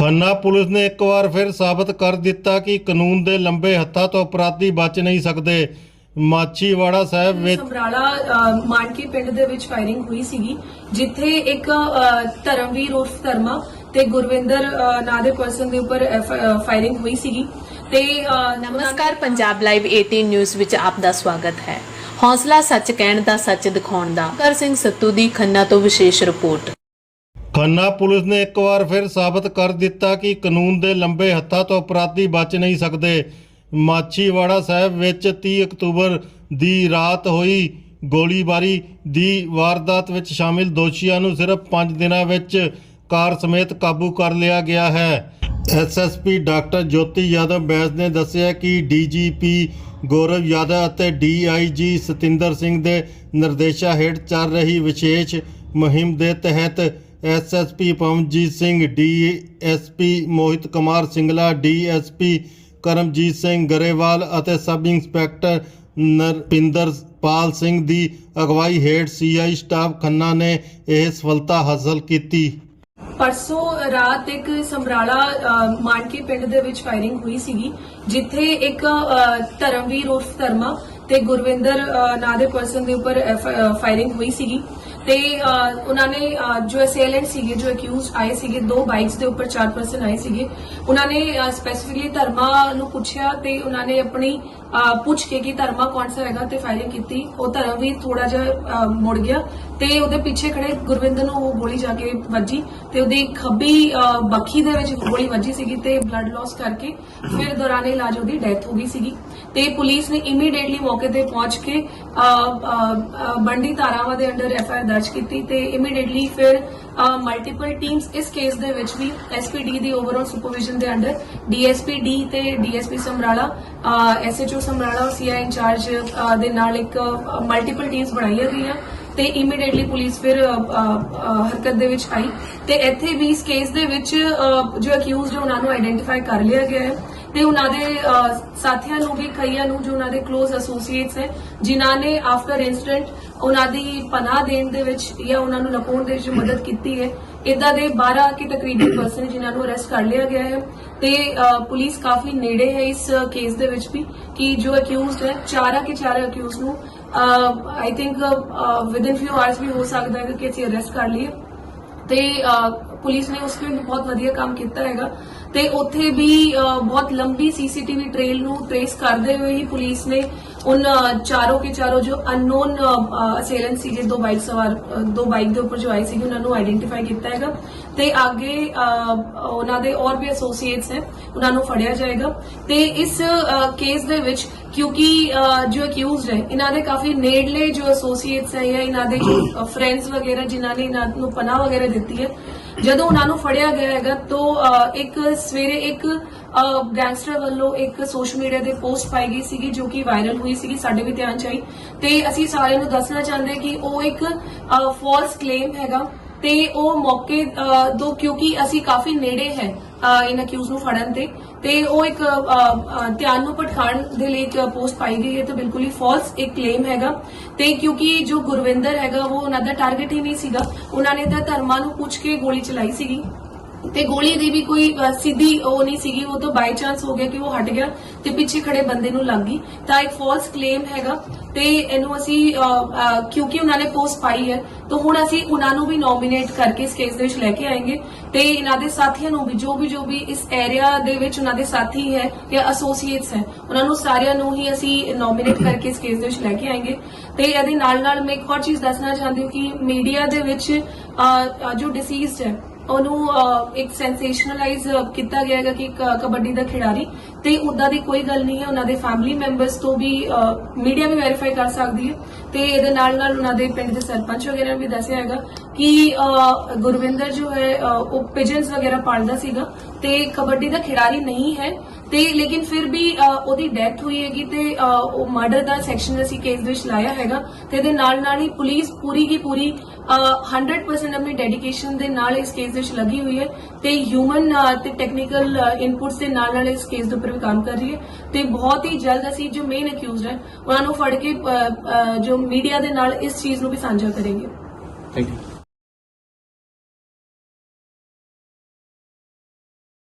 Khanna police ਨੇ ਇੱਕ ਵਾਰ ਫਿਰ ਸਾਬਤ ਕਰ ਦਿੱਤਾ ਕਿ ਕਾਨੂੰਨ ਦੇ ਲੰਬੇ ਹੱਥਾਂ ਤੋਂ ਅਪਰਾਧੀ ਬਚ ਨਹੀਂ ਸਕਦੇ। ਮਾਛੀਵਾੜਾ ਸਾਹਿਬ ਵਿੱਚ ਸਮਰਾਲਾ ਅ, ਮਾਨਕੀ ਪਿੰਡ ਦੇ ਵਿੱਚ ਫਾਇਰਿੰਗ ਹੋਈ ਸੀਗੀ ਜਿੱਥੇ ਇੱਕ ਅ, ਧਰਮਵੀਰ ਉਰਫ ਧਰਮਾ ਤੇ ਗੁਰਵਿੰਦਰ ਅ, ਨਾਂ ਦੇ ਪਰਸਨ ਦੇ ਉੱਪਰ ਐਫ- ਅ, ਫਾਇਰਿੰਗ ਹੋਈ ਸੀਗੀ। ਤੇ ਅ, ਨਮਸਕਾਰ ਪੰਜਾਬ ਲਾਈਵ 18 ਨਿਊਜ਼ ਵਿੱਚ ਆਪ ਦਾ ਸਵਾਗਤ ਹੈ। ਹੌਸਲਾ ਸੱਚ ਕਹਿਣ ਦਾ ਸੱਚ ਦਿਖਾਉਣ ਦਾ। ਕਰ ਸਿੰਘ ਸੱਤੂ ਦੀ ਖੰਨਾ ਤੋਂ ਵਿਸ਼ੇਸ਼ ਰਿਪੋਰਟ। ਖੰਨਾ ਪੁਲਿਸ ਨੇ ਇੱਕ ਵਾਰ ਫਿਰ ਸਾਬਤ ਕਰ ਦਿੱਤਾ ਕਿ ਕਾਨੂੰਨ ਦੇ ਲੰਬੇ ਹੱਥਾਂ ਤੋਂ ਅਪਰਾਧੀ ਬਚ ਨਹੀਂ ਸਕਦੇ। ਮਾਛੀਵਾੜਾ ਸਾਹਿਬ ਵਿੱਚ 30 ਅਕਤੂਬਰ ਦੀ ਰਾਤ ਹੋਈ ਗੋਲੀਬਾਰੀ ਦੀ ਵਾਰਦਾਤ ਵਿੱਚ ਸ਼ਾਮਿਲ ਦੋਸ਼ੀਆਂ ਨੂੰ ਸਿਰਫ 5 ਦਿਨਾਂ ਵਿੱਚ ਕਾਰ ਸਮੇਤ ਕਾਬੂ ਕਰ ਲਿਆ ਗਿਆ ਹੈ। ਐਸਐਸਪੀ ਡਾਕਟਰ ਜੋਤੀ ਯਾਦਵ ਬੈਸ ਨੇ ਦੱਸਿਆ ਕਿ ਡੀਜੀਪੀ ਗੌਰਵ ਯਾਦਵ ਅਤੇ ਡੀਆਈਜੀ ਸਤਿੰਦਰ ਸਿੰਘ ਦੇ ਨਿਰਦੇਸ਼ਾਂ ਹੇਠ ਚੱਲ ਰਹੀ ਵਿਸ਼ੇਸ਼ ਮੁਹਿੰਮ ਦੇ ਤਹਿਤ SSP Pavanjit Singh DSP Mohit Kumar Singla DSP Karamjit Singh Grewal ਅਤੇ ਸਬ ਇੰਸਪੈਕਟਰ ਨਰਪਿੰਦਰ ਪਾਲ ਸਿੰਘ ਦੀ ਅਗਵਾਈ ਹੇਠ ਸੀਆਈ ਸਟਾਫ ਖੰਨਾ ਨੇ ਇਹ ਸਫਲਤਾ ਹਾਸਲ ਕੀਤੀ। ਪਰਸੋਂ ਰਾਤ ਇੱਕ ਸਮਰਾਲਾ ਮਾਨਕੀ ਪਿੰਡ ਦੇ ਵਿੱਚ ਫਾਇਰਿੰਗ ਹੋਈ ਸੀਗੀ ਜਿੱਥੇ ਇੱਕ ਅ, ਧਰਮਵੀਰ ਉਰਫ ਧਰਮਾ ਤੇ ਗੁਰਵਿੰਦਰ ਨਾਂ ਦੇ ਪਰਸਨ ਦੇ ਉੱਪਰ ਫਾਇਰਿੰਗ ਹੋਈ ਸੀਗੀ। ਤੇ ਅ, ਉਹਨਾਂ ਨੇ ਜੋ ਅਸੇਲੈਂਟ ਸੀਗੇ ਜੋ ਅਕਿਊਜ਼ਡ ਆਏ ਸੀਗੇ ਦੋ ਬਾਈਕਸ ਦੇ ਉੱਪਰ ਚਾਰ ਪਰਸਨ ਆਏ ਸੀਗੇ। ਉਹਨਾਂ ਨੇ ਸਪੈਸੀਫਿਕਲੀ ਧਰਮਾ ਨੂੰ ਪੁੱਛਿਆ ਤੇ ਉਹਨਾਂ ਨੇ ਆਪਣੀ ਅ, ਪੁੱਛ ਕੇ ਕਿ ਧਰਮਾ ਕੌਣ ਸਾ ਹੈਗਾ ਤੇ ਫਾਇਰਿੰਗ ਕੀਤੀ। ਉਹ ਧਰਮਵੀਰ ਥੋੜਾ ਜਿਹਾ ਮੁੜ ਗਿਆ ਤੇ ਉਹਦੇ ਪਿੱਛੇ ਖੜੇ ਗੁਰਵਿੰਦਰ ਨੂੰ ਉਹ ਗੋਲੀ ਜਾ ਕੇ ਵੱਜੀ ਤੇ ਉਹਦੀ ਖੱਬੀ ਅ, ਬੱਖੀ ਦੇ ਵਿੱਚ ਗੋਲੀ ਵੱਜੀ ਸੀਗੀ ਤੇ ਬਲੱਡ ਲਾਸ ਕਰਕੇ ਫਿਰ ਦੌਰਾਨ ਇਲਾਜ ਉਹਦੀ ਡੈਥ ਹੋ ਗਈ ਸੀਗੀ। ਤੇ ਪੁਲਿਸ ਨੇ ਇਮੀਡੀਏਟਲੀ ਮੌਕੇ ਤੇ ਪਹੁੰਚ ਕੇ ਅ, ਬੰਡੀ ਧਾਰਾਵਾਂ ਦੇ ਅੰਡਰ ਐਫ ਆਈ ਆਰ ਦਰਜ ਕੀਤੀ ਤੇ ਇਮੀਡੀਏਟਲੀ ਫਿਰ ਮਲਟੀਪਲ ਟੀਮਸ ਇਸ ਕੇਸ ਦੇ ਵਿੱਚ ਵੀ ਐਸਪੀਡੀ ਦੀ ਓਵਰਆਲ ਸੁਪਰਵਿਜ਼ਨ ਦੇ ਅੰਡਰ ਡੀਐਸਪੀ ਡੀ ਤੇ ਡੀਐਸਪੀ ਸਮਰਾਲਾ ਐਸਐਚਓ ਸਮਰਾਲਾ ਔਰ ਸੀਆਈ ਇੰਚਾਰਜ ਦੇ ਨਾਲ ਇੱਕ ਮਲਟੀਪਲ ਟੀਮਸ ਬਣਾਈਆਂ ਗਈਆਂ ਤੇ ਇਮੀਡੀਏਟਲੀ ਪੁਲਿਸ ਫਿਰ ਹਰਕਤ ਦੇ ਵਿੱਚ ਆਈ ਤੇ ਇੱਥੇ ਵੀ ਇਸ ਕੇਸ ਦੇ ਵਿੱਚ ਜੋ ਅਕਿਊਜ਼ਡ ਉਹਨਾਂ ਨੂੰ ਆਈਡੈਂਟੀਫਾਈ ਕਰ ਲਿਆ ਗਿਆ ਹੈ। ਤੇ ਉਹਨਾਂ ਦੇ ਸਾਥੀਆਂ ਨੂੰ ਵੀ, ਕਈਆਂ ਨੂੰ ਜੋ ਉਹਨਾਂ ਦੇ ক্লোਜ਼ ਐਸੋਸੀਏਟਸ ਹੈ ਜਿਨ੍ਹਾਂ ਨੇ ਆਫਟਰ ਇਨਸੀਡੈਂਟ ਉਹਨਾਂ ਦੀ ਪਨਾਹ ਦੇਣ ਦੇ ਵਿੱਚ ਜਾਂ ਉਹਨਾਂ ਨੂੰ ਲਪਾਉਣ ਦੇ ਵਿੱਚ ਮਦਦ ਕੀਤੀ ਹੈ। ਇਦਾਂ ਦੇ 12 ਕੇ ਤਕਰੀਬਨ ਪਰਸਨ ਜਿਨ੍ਹਾਂ ਨੂੰ ਅਰੈਸਟ ਕਰ ਲਿਆ ਗਿਆ ਹੈ ਤੇ ਪੁਲਿਸ ਕਾਫੀ ਨੇੜੇ ਹੈ ਇਸ ਕੇਸ ਦੇ ਵਿੱਚ ਵੀ ਕਿ ਜੋ ਅਕਿਊਜ਼ਡ ਹੈ, ਚਾਰਾ ਕੇ ਚਾਰੇ ਅਕਿਊਜ਼ ਨੂੰ I think within few hours ਵੀ ਹੋ ਸਕਦਾ ਹੈ ਕਿ ਅਸੀਂ ਅਰੈਸਟ ਕਰ ਲਈਏ। ਤੇ ਪੁਲਿਸ ਨੇ ਉਸ ਵਿੱਚ ਬਹੁਤ ਵਧੀਆ ਕੰਮ ਕੀਤਾ ਹੈਗਾ। ਤੇ ਉੱਥੇ ਵੀ ਬਹੁਤ ਲੰਬੀ ਸੀਸੀਟੀਵੀ ਟ੍ਰੇਲ ਨੂੰ ਟ੍ਰੇਸ ਕਰਦੇ ਹੋਏ ਹੀ ਪੁਲਿਸ ਨੇ ਉਨ ਚਾਰੋਂ ਕੇ ਚਾਰੋਂ ਜੋ ਅਨਨੋਨ ਅਸੇਲੈਂਟ ਸੀਗੇ ਦੋ ਬਾਈਕ ਸਵਾਰ ਦੋ ਬਾਈਕ ਦੇ ਉੱਪਰ ਜੋ ਆਏ ਸੀਗੇ ਉਹਨਾਂ ਨੂੰ ਆਈਡੈਂਟੀਫਾਈ ਕੀਤਾ ਹੈਗਾ। ਤੇ ਅੱਗੇ ਅ, ਉਹਨਾਂ ਦੇ ਹੋਰ ਵੀ ਐਸੋਸੀਏਟਸ ਹੈ ਉਹਨਾਂ ਨੂੰ ਫੜਿਆ ਜਾਏਗਾ। ਤੇ ਇਸ ਕੇਸ ਦੇ ਵਿੱਚ ਕਿਉਂਕਿ ਜੋ ਅਕਿਊਜ਼ਡ ਹੈ, ਇਹਨਾਂ ਦੇ ਕਾਫੀ ਨੇੜਲੇ ਜੋ ਐਸੋਸੀਏਟਸ ਹੈ ਜਾਂ ਇਹਨਾਂ ਦੇ ਜੋ ਫਰੈਂਡਸ ਵਗੈਰਾ ਜਿਨ੍ਹਾਂ ਨੇ ਇਹਨਾਂ ਨੂੰ ਪਨਾਹ ਵਗੈਰਾ ਦਿੱਤੀ ਹੈ, ਜਦੋਂ ਉਹਨਾਂ ਨੂੰ ਫੜਿਆ ਗਿਆ ਹੈਗਾ, ਤਾਂ ਇੱਕ ਸਵੇਰੇ ਇੱਕ ਗੈਂਗਸਟਰ ਵੱਲੋਂ ਇੱਕ ਸੋਸ਼ਲ ਮੀਡੀਆ ਤੇ ਪੋਸਟ ਪਾਈ ਗਈ ਸੀਗੀ, ਜੋ ਕਿ ਵਾਇਰਲ ਹੋਈ ਸੀਗੀ, ਸਾਡੇ ਵੀ ਧਿਆਨ ਚ ਆਈ, ਤੇ ਅਸੀਂ ਸਾਰਿਆਂ ਨੂੰ ਦੱਸਣਾ ਚਾਹੁੰਦੇ ਕਿ ਉਹ ਇੱਕ ਫਾਲਸ ਕਲੇਮ ਹੈਗਾ ਤੇ ਉਹ ਮੌਕੇ ਤੋਂ ਕਿਉਂਕਿ ਅਸੀਂ ਕਾਫੀ ਨੇੜੇ ਹੈ ਅ, ਇਨ ਅਕਿਊਜ਼ ਨੂੰ ਫੜਨ ਤੇ। ਤੇ ਉਹ ਇੱਕ ਧਿਆਨ ਨੂੰ ਭਟਕਾਉਣ ਦੇ ਲਈ ਇੱਕ ਪੋਸਟ ਪਾਈ ਗਈ ਹੈ ਤੇ ਬਿਲਕੁਲ ਹੀ ਫਾਲਸ ਇੱਕ ਕਲੇਮ ਹੈਗਾ। ਤੇ ਕਿਉਂਕਿ ਜੋ ਗੁਰਵਿੰਦਰ ਹੈਗਾ ਉਹ ਉਹਨਾਂ ਦਾ ਟਾਰਗੇਟ ਹੀ ਨਹੀਂ ਸੀਗਾ। ਉਹਨਾਂ ਨੇ ਤਾਂ ਧਰਮਾਂ ਨੂੰ ਪੁੱਛ ਕੇ ਗੋਲੀ ਚਲਾਈ ਸੀਗੀ। ਤੇ ਗੋਲੀ ਦੀ ਵੀ ਕੋਈ ਸਿੱਧੀ ਉਹ ਨਹੀਂ ਸੀਗੀ, ਉਹ ਤਾਂ ਬਾਈ ਚਾਂਸ ਹੋ ਗਿਆ ਕਿ ਉਹ ਹਟ ਗਿਆ ਤੇ ਪਿੱਛੇ ਖੜੇ ਬੰਦੇ ਨੂੰ ਲੱਗ ਗਈ। ਤਾਂ ਇੱਕ ਫਾਲਸ ਕਲੇਮ ਹੈਗਾ ਤੇ ਇਹਨੂੰ ਅਸੀਂ ਕਿਉਂਕਿ ਉਹਨਾਂ ਨੇ ਪੋਸਟ ਪਾਈ ਹੈ, ਤਾਂ ਹੁਣ ਅਸੀਂ ਉਹਨਾਂ ਨੂੰ ਵੀ ਨੋਮੀਨੇਟ ਕਰਕੇ ਇਸ ਕੇਸ ਦੇ ਵਿੱਚ ਲੈ ਕੇ ਆਏਗੇ ਤੇ ਇਹਨਾਂ ਦੇ ਸਾਥੀਆਂ ਨੂੰ ਵੀ, ਜੋ ਵੀ ਜੋ ਵੀ ਇਸ ਏਰੀਆ ਦੇ ਵਿੱਚ ਉਹਨਾਂ ਦੇ ਸਾਥੀ ਹੈ ਜਾਂ ਐਸੋਸੀਏਟਸ ਹੈ, ਉਹਨਾਂ ਨੂੰ ਸਾਰਿਆਂ ਨੂੰ ਹੀ ਅਸੀਂ ਨੋਮੀਨੇਟ ਕਰਕੇ ਇਸ ਕੇਸ ਦੇ ਵਿੱਚ ਲੈ ਕੇ ਆਏਗੇ। ਤੇ ਇਹਦੇ ਨਾਲ ਨਾਲ ਮੈਂ ਇੱਕ ਹੋਰ ਚੀਜ਼ ਦੱਸਣਾ ਚਾਹੁੰਦੀ ਹਾਂ ਕਿ ਮੀਡੀਆ ਦੇ ਵਿੱਚ ਜੋ ਡਿਸੀਜ਼ਡ ਹੈ ਉਹਨੂੰ ਇੱਕ ਸੈਂਸੇਸ਼ਨਲਾਈਜ਼ ਕੀਤਾ ਗਿਆ ਹੈਗਾ ਕਿ ਇੱਕ ਕਬੱਡੀ ਦਾ ਖਿਡਾਰੀ। ਤੇ ਉਦਾਂ ਦੀ ਕੋਈ ਗੱਲ ਨਹੀਂ ਹੈ, ਉਹਨਾਂ ਦੇ ਫੈਮਿਲੀ ਮੈਂਬਰਸ ਤੋਂ ਵੀ ਮੀਡੀਆ ਵੀ ਵੈਰੀਫਾਈ ਕਰ ਸਕਦੀ ਹੈ। ਤੇ ਇਹਦੇ ਨਾਲ ਨਾਲ ਉਹਨਾਂ ਦੇ ਪਿੰਡ ਦੇ ਸਰਪੰਚ ਵਗੈਰਾ ਨੇ ਵੀ ਦੱਸਿਆ ਹੈਗਾ ਕਿ ਗੁਰਵਿੰਦਰ ਜੋ ਹੈ ਉਹ ਪਿਜਨਸ ਵਗੈਰਾ ਪਾਲਦਾ ਸੀਗਾ। ਤੇ ਕਬੱਡੀ ਦਾ ਖਿਡਾਰੀ ਨਹੀਂ ਹੈ। ਤੇ ਲੇਕਿਨ ਫਿਰ ਵੀ ਉਹਦੀ ਡੈਥ ਹੋਈ ਹੈਗੀ ਤੇ ਉਹ ਮਰਡਰ ਦਾ ਸੈਕਸ਼ਨ ਅਸੀਂ ਕੇਸ ਵਿੱਚ ਲਾਇਆ ਹੈਗਾ। ਤੇ ਇਹਦੇ ਨਾਲ ਨਾਲ ਹੀ ਪੁਲਿਸ ਪੂਰੀ ਕੀ ਪੂਰੀ 100% ਆਪਣੀ ਡੈਡੀਕੇਸ਼ਨ ਦੇ ਨਾਲ ਇਸ ਕੇਸ ਵਿੱਚ ਲੱਗੀ ਹੋਈ ਹੈ ਤੇ ਹਿਊਮਨ ਤੇ ਟੈਕਨੀਕਲ ਇਨਪੁਟਸ ਦੇ ਨਾਲ ਨਾਲ ਇਸ ਕੇਸ ਦੇ ਉੱਪਰ ਵੀ ਕੰਮ ਕਰ ਰਹੀ ਹੈ ਤੇ ਬਹੁਤ ਹੀ ਜਲਦ ਅਸੀਂ ਜੋ ਮੇਨ ਅਕਿਊਜ਼ਡ ਹੈ, ਉਹਨਾਂ ਨੂੰ ਫੜ ਕੇ ਜੋ ਮੀਡੀਆ ਦੇ ਨਾਲ ਇਸ ਚੀਜ਼ ਨੂੰ ਵੀ ਸਾਂਝਾ ਕਰਾਂਗੇ। Thank you